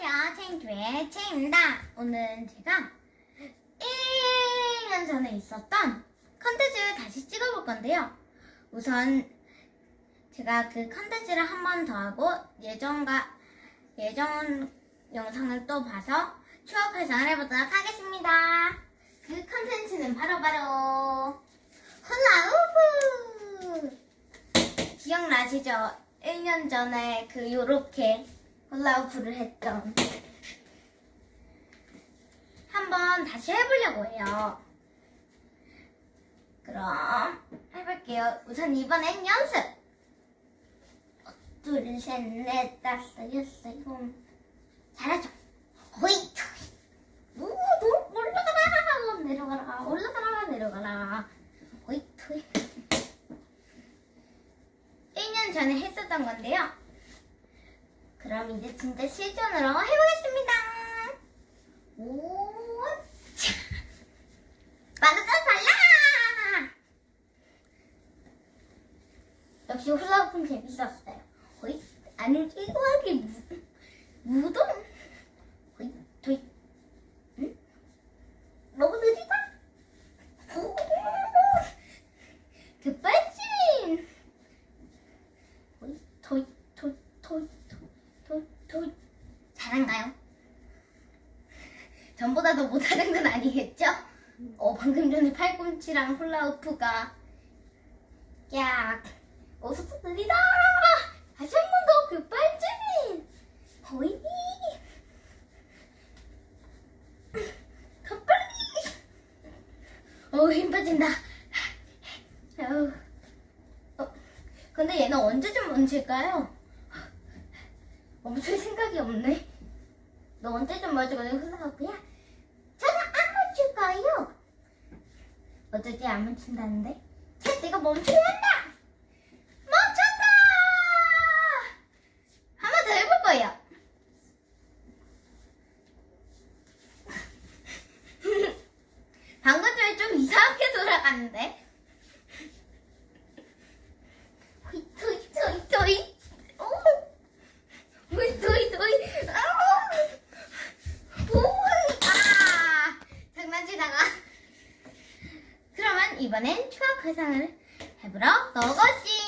안녕하세요. 체인투의 체입니다. 오늘은 제가 1년 전에 있었던 컨텐츠를 다시 찍어볼 건데요. 우선 제가 그 컨텐츠를 한 번 더 하고 예전과 예전 영상을 또 봐서 추억 회상을 해보도록 하겠습니다. 그 컨텐츠는 바로바로 훌라후프! 기억나시죠? 1년 전에 그 요렇게 훌라후프를 했던 한번 다시 해보려고 해요. 그럼 해볼게요. 우선 이번엔 연습. 어, 둘, 셋, 넷, 다섯, 여섯, 일곱. 잘하죠? 호이, 호이. 우, 너 올라가라, 내려가라, 올라가라, 내려가라. 호이, 호이. 1년 전에 했었던 건데요. 그럼 이제 진짜 실전으로 해보겠습니다. 오, 차. 빠르다 달라! 역시 훌라후프는 재밌었어요. 호이, 안을 끼고 하기 무, 무동. 호이, 도이. 응? 너무 느리다. 오, 급발진. 호이, 토이, 토이, 토이, 토이, 토이, 토이. 잘한가요? 전보다 더 못하는 건 아니겠죠? 어, 방금 전에 팔꿈치랑 훌라후프가 야, 어, 속도 느리다! 다시 한 번더 급발진! 호이! 더 빨리! 어, 힘 빠진다. 어우. 어, 근데 얘는 언제쯤 멈출까요? 멈출 생각이 없네. 너 언제쯤 멈추거든 흘러가고야. 저는 안 멈출 거예요. 어쩌지 안 멈춘다는데? 쟤 내가 멈추려 한다. 이번엔 추억 회상을 해보러 너거싱!